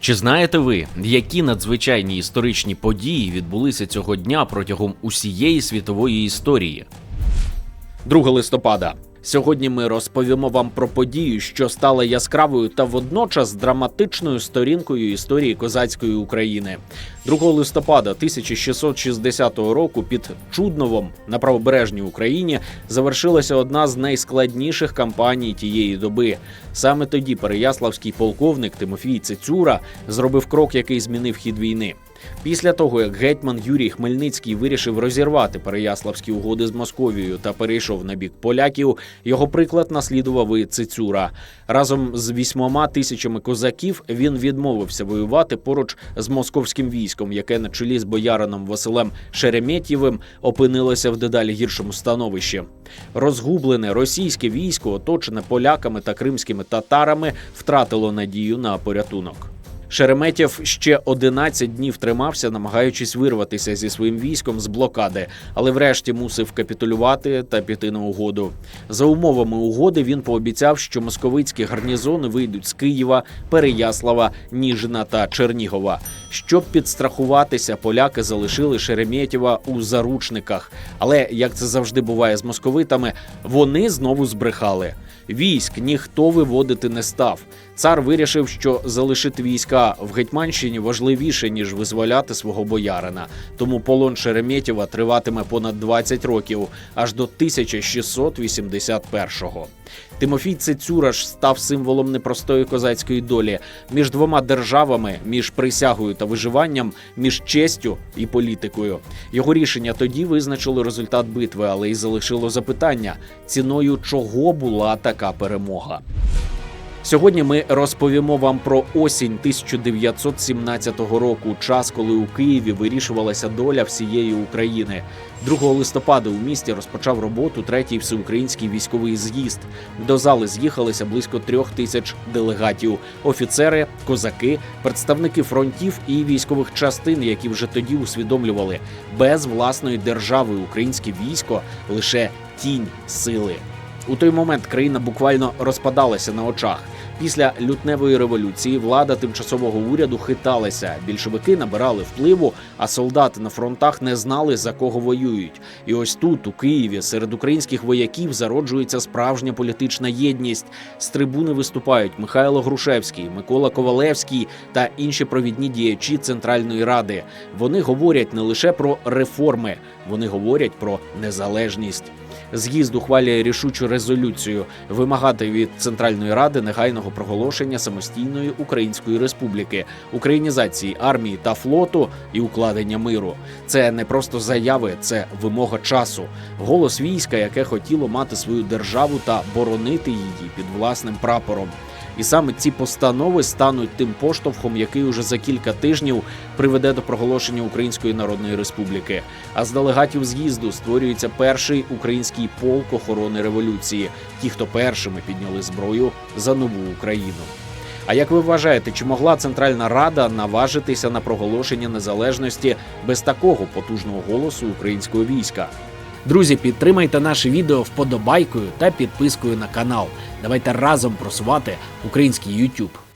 Чи знаєте ви, які надзвичайні історичні події відбулися цього дня протягом усієї світової історії? 2 листопада. Сьогодні ми розповімо вам про подію, що стала яскравою та водночас драматичною сторінкою історії козацької України. 2 листопада 1660 року під Чудновом на правобережній Україні завершилася одна з найскладніших кампаній тієї доби. Саме тоді переяславський полковник Тимофій Цицюра зробив крок, який змінив хід війни. Після того, як гетьман Юрій Хмельницький вирішив розірвати переяславські угоди з Московією та перейшов на бік поляків, його приклад наслідував і Цицюра. Разом з вісьмома тисячами козаків він відмовився воювати поруч з московським військом, яке на чолі з боярином Василем Шереметєвим опинилося в дедалі гіршому становищі. Розгублене російське військо, оточене поляками та кримськими татарами, втратило надію на порятунок. Шереметєв ще 11 днів тримався, намагаючись вирватися зі своїм військом з блокади, але врешті мусив капітулювати та піти на угоду. За умовами угоди він пообіцяв, що московицькі гарнізони вийдуть з Києва, Переяслава, Ніжина та Чернігова. Щоб підстрахуватися, поляки залишили Шереметєва у заручниках. Але як це завжди буває з московитами, вони знову збрехали. Військ ніхто виводити не став. Цар вирішив, що залишити війська в Гетьманщині важливіше ніж визволяти свого боярина. Тому полон Шереметєва триватиме понад 20 років, аж до 1681-го. Тимофій Цицюра ж став символом непростої козацької долі між двома державами, між присягою та виживанням, між честю і політикою. Його рішення тоді визначило результат битви, але й залишило запитання, ціною чого була така перемога. Сьогодні ми розповімо вам про осінь 1917 року, час, коли у Києві вирішувалася доля всієї України. 2 листопада у місті розпочав роботу третій всеукраїнський військовий з'їзд. До зали з'їхалися близько трьох тисяч делегатів: офіцери, козаки, представники фронтів і військових частин, які вже тоді усвідомлювали, без власної держави українське військо лише тінь сили. У той момент країна буквально розпадалася на очах. Після лютневої революції влада тимчасового уряду хиталася. Більшовики набирали впливу, а солдати на фронтах не знали за кого воюють. І ось тут, у Києві, серед українських вояків зароджується справжня політична єдність. З трибуни виступають Михайло Грушевський, Микола Ковалевський та інші провідні діячі Центральної Ради. Вони говорять не лише про реформи, вони говорять про незалежність. З'їзд ухвалює рішучу резолюцію вимагати від Центральної Ради негайного проголошення самостійної Української Республіки, українізації армії та флоту і укладення миру. Це не просто заяви, це вимога часу, голос війська, яке хотіло мати свою державу та боронити її під власним прапором. І саме ці постанови стануть тим поштовхом, який уже за кілька тижнів приведе до проголошення Української Народної Республіки. А з делегатів з'їзду створюється перший український полк охорони революції, ті, хто першими підняли зброю за нову Україну. А як ви вважаєте, чи могла Центральна Рада наважитися на проголошення незалежності без такого потужного голосу українського війська? Друзі, підтримайте наше відео вподобайкою та підпискою на канал. Давайте разом просувати український YouTube.